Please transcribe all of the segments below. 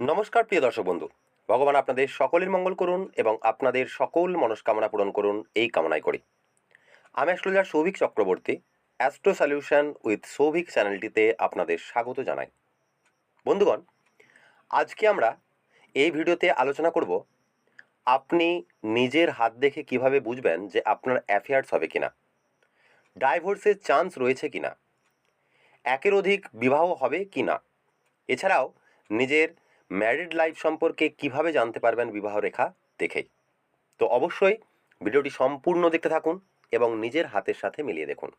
নমস্কার, প্রিয় দর্শক বন্ধু। ভগবান আপনাদের সকলের মঙ্গল করুন এবং আপনাদের সকল মনস্কামনা পূরণ করুন এই কামনাই করি। আমি astrologer Souvik Chakraborty, astro solution with Souvik চ্যানেলটিতে আপনাদের স্বাগত জানাই। বন্ধুগণ, আজকে আমরা এই ভিডিওতে আলোচনা করব, আপনি নিজের হাত দেখে কীভাবে বুঝবেন যে আপনার অ্যাফেয়ার্স হবে কিনা? ডাইভোর্সের চান্স রয়েছে কিনা? একের অধিক বিবাহ হবে কি না এছাড়াও নিজের ম্যারিড লাইফ সম্পর্কে কীভাবে জানতে পারবেন বিবাহ রেখা দেখেই। তো অবশ্যই ভিডিওটি সম্পূর্ণ দেখতে থাকুন এবং নিজের হাতের সাথে মিলিয়ে দেখুন।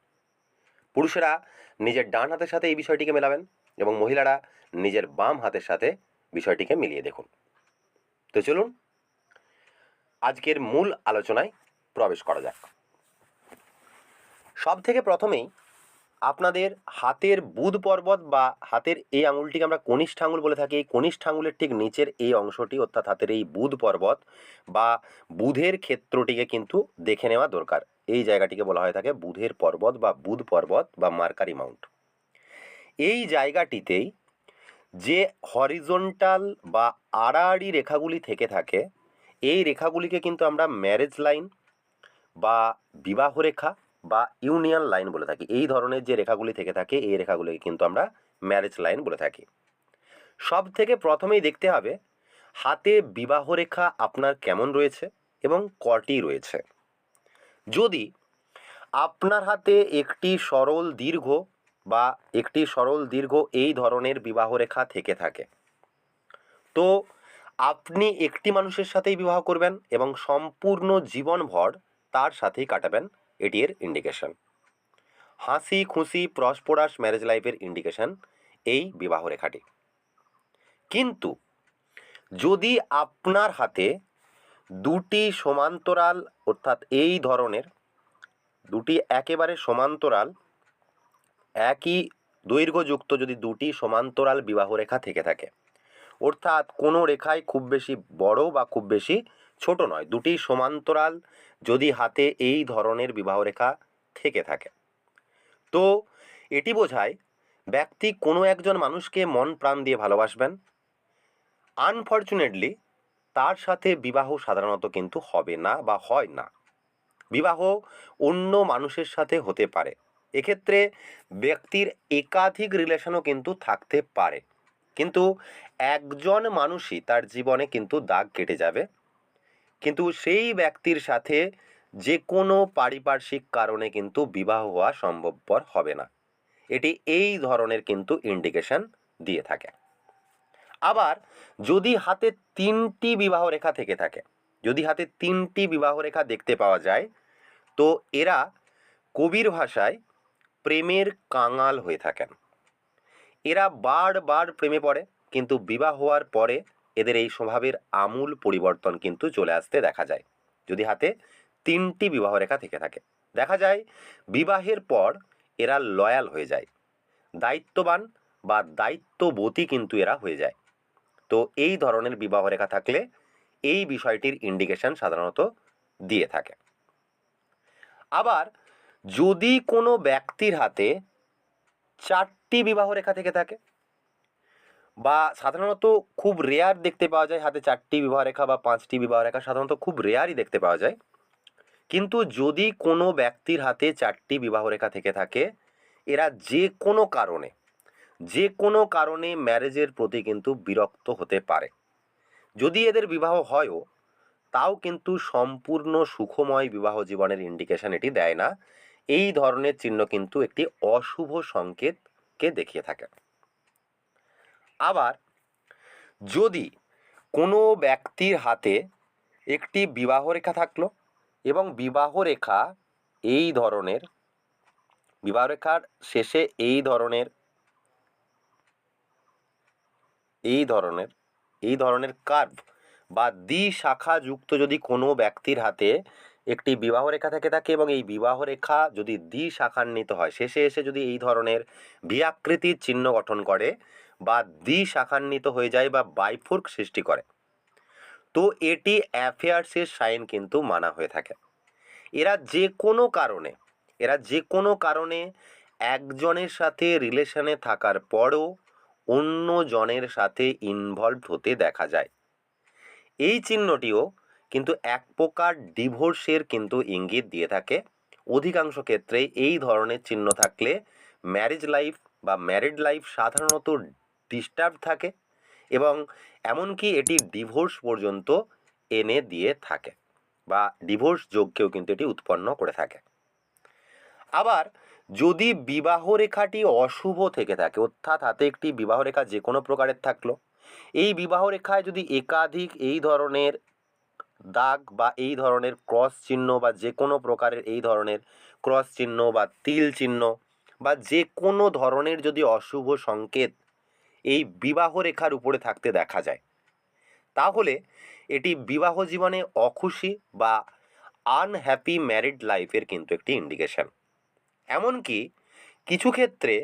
পুরুষেরা নিজের ডান হাতের সাথে এই বিষয়টিকে মেলাবেন এবং মহিলারা নিজের বাম হাতের সাথে বিষয়টিকে মিলিয়ে দেখুন। তো চলুন আজকের মূল আলোচনায় প্রবেশ করা যাক। সব থেকে প্রথমেই আপনাদের হাতের বুধ পর্বত বা হাতের এই আঙুলটিকে আমরা কনিষ্ঠ আঙুল বলে থাকি। এই কনিষ্ঠ আঙুলের ঠিক নিচের এই অংশটি, অর্থাৎ হাতের এই বুধ পর্বত বা বুধের ক্ষেত্রটিকে কিন্তু দেখে নেওয়া দরকার। এই জায়গাটিকে বলা হয়ে থাকে বুধের পর্বত বা বুধ পর্বত বা মার্কারি মাউন্ট। এই জায়গাটিতেই যে হরিজন্টাল বা আড়াআড়ি রেখাগুলি থেকে থাকে, এই রেখাগুলিকে কিন্তু আমরা ম্যারেজ লাইন বা বিবাহ রেখা বা ইউনিয়ন লাইন বলে থাকি। এই ধরনের যে রেখাগুলি থেকে থাকে, এই রেখাগুলিকে কিন্তু আমরা ম্যারেজ লাইন বলে থাকি। সব থেকে প্রথমেই দেখতে হবে, হাতে বিবাহ রেখা আপনার কেমন রয়েছে এবং কটি রয়েছে? যদি আপনার হাতে একটি সরল দীর্ঘ বা একটি সরল দীর্ঘ এই ধরনের বিবাহ রেখা থেকে থাকে, তো আপনি একটি মানুষের সাথেই বিবাহ করবেন এবং সম্পূর্ণ জীবনভর তার সাথেই কাটাবেন। এটি এর ইন্ডিকেশন হাসি, খুশি, প্রসপোরাস ম্যারেজ লাইফের ইন্ডিকেশন এই বিবাহ রেখাটি। কিন্তু যদি আপনার হাতে দুটি সমান্তরাল অর্থাৎ এই ধরনের দুটি একেবারে সমান্তরাল, একই দৈর্ঘ্যযুক্ত যদি দুটি সমান্তরাল বিবাহ রেখা থেকে থাকে, অর্থাৎ কোনো রেখায় খুব বেশি বড় বা খুব বেশি ছোট নয়, দুটি সমান্তরাল যদি হাতে এই ধরনের বিবাহ রেখা থেকে থাকে। তো এটি বোঝায় ব্যক্তি কোনো একজন মানুষকে মন প্রাণ দিয়ে ভালোবাসবেন। আনফর্চুনেটলি তার সাথে বিবাহ সাধারণত কিন্তু হবে না বা হয় না। বিবাহ অন্য মানুষের সাথে হতে পারে। এক্ষেত্রে ব্যক্তির একাধিক রিলেশনও কিন্তু থাকতে পারে। কিন্তু একজন মানুষই তার জীবনে কিন্তু দাগ কেটে যাবে। কিন্তু সেই ব্যক্তির সাথে যে কোনো পারিপার্শ্বিক কারণে কিন্তু বিবাহ হওয়া সম্ভবপর হবে না। এটি এই ধরনের কিন্তু ইন্ডিকেশন দিয়ে থাকে। আবার যদি হাতে তিনটি বিবাহ রেখা থেকে থাকে, যদি হাতে তিনটি বিবাহ রেখা দেখতে পাওয়া যায়, তো এরা কবির ভাষায় প্রেমের কাঙাল হয়ে থাকেন। এরা বারবার প্রেমে পড়ে, কিন্তু বিবাহ হওয়ার পরে এদের এই স্বভাবের আমূল পরিবর্তন কিন্তু চলে আসতে দেখা যায়। যদি হাতে তিনটি বিবাহ রেখা থেকে থাকে, দেখা যায় বিবাহের পর এরা লয়াল হয়ে যায়, দায়িত্ববান বা দায়িত্ববতী কিন্তু এরা হয়ে যায়। তো এই ধরনের বিবাহ রেখা থাকলে এই বিষয়টির ইন্ডিকেশন সাধারণত দিয়ে থাকে। আবার যদি কোনো ব্যক্তির হাতে চারটি বিবাহ রেখা থেকে থাকে বা সাধারণত খুব রেয়ার দেখতে পাওয়া যায়, হাতে চারটি বিবাহ রেখা বা পাঁচটি বিবাহ রেখা সাধারণত খুব রেয়ারই দেখতে পাওয়া যায়। কিন্তু যদি কোনো ব্যক্তির হাতে চারটি বিবাহ রেখা থেকে থাকে, এরা যে কোনো কারণে, যে কোনো কারণে ম্যারেজের প্রতি কিন্তু বিরক্ত হতে পারে। যদি এদের বিবাহ হয়ও, তাও কিন্তু সম্পূর্ণ সুখময় বিবাহ জীবনের ইন্ডিকেশন এটি দেয় না। এই ধরনের চিহ্ন কিন্তু একটি অশুভ সংকেতকে দেখিয়ে থাকে। আবার যদি কোনো ব্যক্তির হাতে একটি বিবাহ রেখা থাকল এবং বিবাহ রেখা এই ধরনের, বিবাহ রেখার শেষে এই ধরনের এই ধরনের এই ধরনের কার্ভ বা দ্বি শাখা যুক্ত যদি কোনো ব্যক্তির হাতে একটি বিবাহ রেখা থেকে থাকে এবং এই বিবাহ রেখা যদি দ্বি শাখান্বিত হয়, শেষে এসে যদি এই ধরনের ভিয়াকৃতির চিহ্ন গঠন করে বা দ্বি শাখান্বিত হয়ে যায় বা বাইফোর্ক সৃষ্টি করে। তো এটি অ্যাফেয়ার্সের সাইন কিন্তু মানা হয়ে থাকে। এরা যে কোনো কারণে, এরা যে কোনো কারণে একজনের সাথে রিলেশনে থাকার পরও অন্য জনের সাথে ইনভলভ হতে দেখা যায়। এই চিহ্নটিও কিন্তু এক প্রকার ডিভোর্সের কিন্তু ইঙ্গিত দিয়ে থাকে। অধিকাংশ ক্ষেত্রে এই ধরনের চিহ্ন থাকলে ম্যারেজ লাইফ বা ম্যারিড লাইফ সাধারণত ডিস্টার্ব থাকে এবং এমনকি এটি ডিভোর্স পর্যন্ত এনে দিয়ে থাকে বা ডিভোর্স যোগকেও কিন্তু এটি উৎপন্ন করে থাকে। আবার যদি বিবাহ রেখাটি অশুভ থেকে থাকে, অর্থাৎ হাতে একটি বিবাহ রেখা যে কোনো প্রকারের থাকল, এই বিবাহ রেখায় যদি একাধিক এই ধরনের দাগ বা এই ধরনের ক্রস চিহ্ন বা যে কোনো প্রকারের এই ধরনের ক্রস চিহ্ন বা তিল চিহ্ন বা যে কোনো ধরনের যদি অশুভ সংকেত এই বিবাহ রেখার উপরে থাকতে দেখা যায়। তাহলে এটি বিবাহ জীবনে অখুশি বা আনহ্যাপি ম্যারিড লাইফের কিন্তু একটি ইন্ডিকেশন এমনকি কিছু ক্ষেত্রে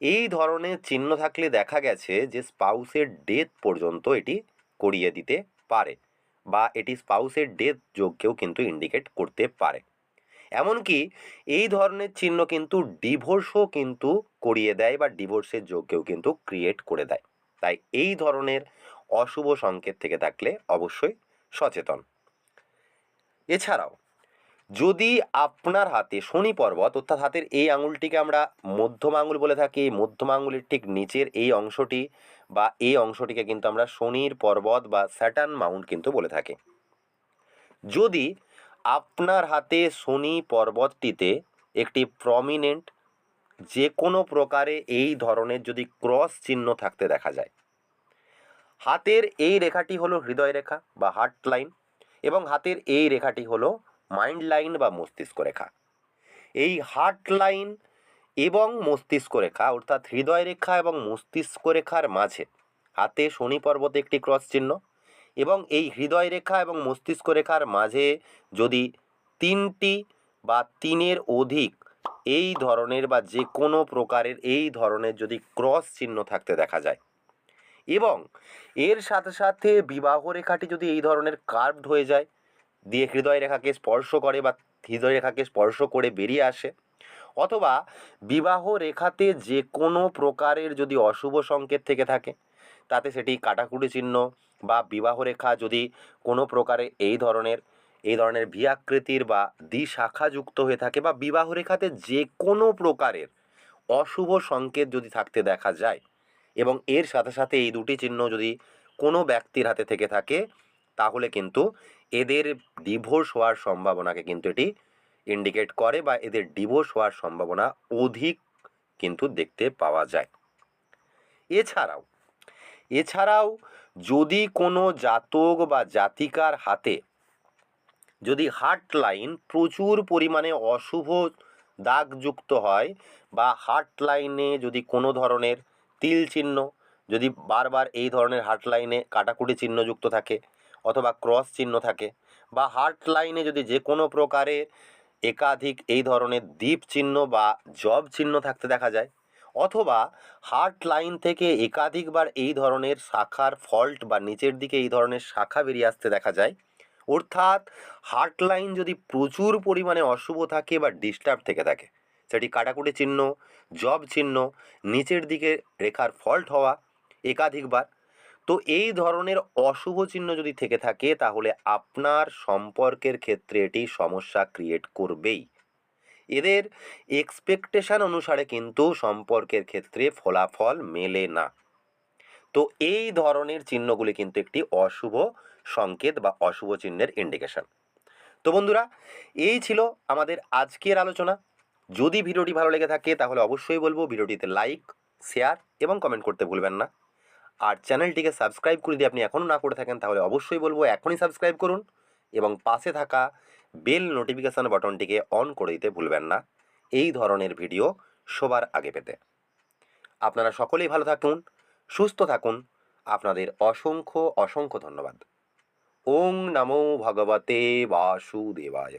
এই ধরনের চিহ্ন থাকলে দেখা গেছে যে স্পাউসের ডেথ পর্যন্ত এটি করিয়ে দিতে পারে বা এটি স্পাউসের ডেথ যোগকেও কিন্তু ইন্ডিকেট করতে পারে। এমনকি এই ধরনের চিহ্ন কিন্তু ডিভোর্সও কিন্তু করিয়ে দেয় বা ডিভোর্সের যোগকেও কিন্তু ক্রিয়েট করে দেয়। তাই এই ধরনের অশুভ সংকেত থেকে থাকলে অবশ্যই সচেতন। এছাড়াও, যদি আপনার হাতে শনি পর্বত, অর্থাৎ হাতের এই আঙুলটিকে আমরা মধ্যম আঙুল বলে থাকি, মধ্যম আঙুলের ঠিক নিচের এই অংশটি বা এই অংশটিকে কিন্তু আমরা শনির পর্বত বা স্যাটার্ন মাউন্ট কিন্তু বলে থাকি। যদি আপনার হাতে শনি পর্বতটিতে একটি প্রমিনেন্ট যে কোনো প্রকারে এই ধরনের যদি ক্রস চিহ্ন থাকতে দেখা যায়। হাতের এই রেখাটি হলো হৃদয় রেখা বা হার্ট লাইন এবং হাতের এই রেখাটি হলো মাইন্ড লাইন বা মস্তিষ্ক রেখা। এই হার্ট লাইন এবং মস্তিষ্ক রেখা অর্থাৎ হৃদয় রেখা এবং মস্তিষ্ক রেখার মাঝে হাতে শনি পর্বতে একটি ক্রস চিহ্ন এবং এই হৃদয় রেখা এবং মস্তিষ্ক রেখার মাঝে যদি তিনটি বা তিনের অধিক এই ধরনের বা যে কোনো প্রকারের এই ধরনের যদি ক্রস চিহ্ন থাকতে দেখা যায় এবং এর সাথে সাথে বিবাহ রেখাটি যদি এই ধরনের কার্ভড হয়ে যায়, দিয়ে হৃদয় রেখাকে স্পর্শ করে বা হৃদয় রেখাকে স্পর্শ করে বেরিয়ে আসে, অথবা বিবাহ রেখাতে যে কোনো প্রকারের যদি অশুভ সংকেত থেকে থাকে, তাতে সেটি কাটাকুটি চিহ্ন বা বিবাহ রেখা যদি কোনো প্রকারে এই ধরনের এই ধরনের ভি আকৃতির বা দ্বিশাখাযুক্ত হয়ে থাকে বা বিবাহ রেখাতে যে কোনো প্রকারের অশুভ সংকেত যদি থাকতে দেখা যায় এবং এর সাথে সাথে এই দুটি চিহ্ন যদি কোনো ব্যক্তির হাতে থেকে থাকে, তাহলে কিন্তু এদের ডিভোর্স হওয়ার সম্ভাবনাকে কিন্তু এটি ইন্ডিকেট করে বা এদের ডিভোর্স হওয়ার সম্ভাবনা অধিক কিন্তু দেখতে পাওয়া যায়। এছাড়াও এছাড়াও যদি কোনো জাতক বা জাতিকার হাতে যদি হার্ট লাইন প্রচুর পরিমাণে অশুভ দাগযুক্ত হয় বা হার্ট লাইনে যদি কোনো ধরনের তিল চিহ্ন, যদি বারবার এই ধরনের হার্ট লাইনে কাটাকুটি চিহ্নযুক্ত থাকে অথবা ক্রস চিহ্ন থাকে বা হার্ট লাইনে যদি যে কোনো প্রকারে একাধিক এই ধরনের দ্বীপ চিহ্ন বা জব চিহ্ন থাকতে দেখা যায় অথবা হার্ট লাইন থেকে একাধিকবার এই ধরনের শাখার ফল্ট বা নিচের দিকে এই ধরনের শাখা বেরিয়ে আসতে দেখা যায়। অর্থাৎ হার্ট লাইন যদি প্রচুর পরিমাণে অশুভ থাকে বা ডিস্টার্ব থেকে থাকে, সেটি কাটাকুটি চিহ্ন, জব চিহ্ন, নিচের দিকে রেখার ফল্ট হওয়া একাধিকবার, তো এই ধরনের অশুভ চিহ্ন যদি থেকে থাকে, তাহলে আপনার সম্পর্কের ক্ষেত্রে এটি সমস্যা ক্রিয়েট করবেই। এদের এক্সপেকটেশন অনুসারে কিন্তু সম্পর্কের ক্ষেত্রে ফলাফল মেলে না। তো এই ধরনের চিহ্নগুলি কিন্তু একটি অশুভ সংকেত বা অশুভ চিহ্নের ইন্ডিকেশন তো বন্ধুরা, এই ছিল আমাদের আজকের আলোচনা। যদি ভিডিওটি ভালো লেগে থাকে তাহলে অবশ্যই বলব ভিডিওটিতে লাইক শেয়ার এবং কমেন্ট করতে ভুলবেন না। আর চ্যানেলটিকে সাবস্ক্রাইব করে দিয়ে আপনি এখনও না করে থাকেন তাহলে অবশ্যই বলব এখনই সাবস্ক্রাইব করুন এবং পাশে থাকা বেল নোটিফিকেশান বাটনটিকে অন করে দিতে ভুলবেন না। এই ধরনের ভিডিও সবার আগে পেতে। আপনারা সকলেই ভালো থাকুন, সুস্থ থাকুন। আপনাদের অসংখ্য অসংখ্য ধন্যবাদ। ওং নমো ভগবতে বাসুদেবায়।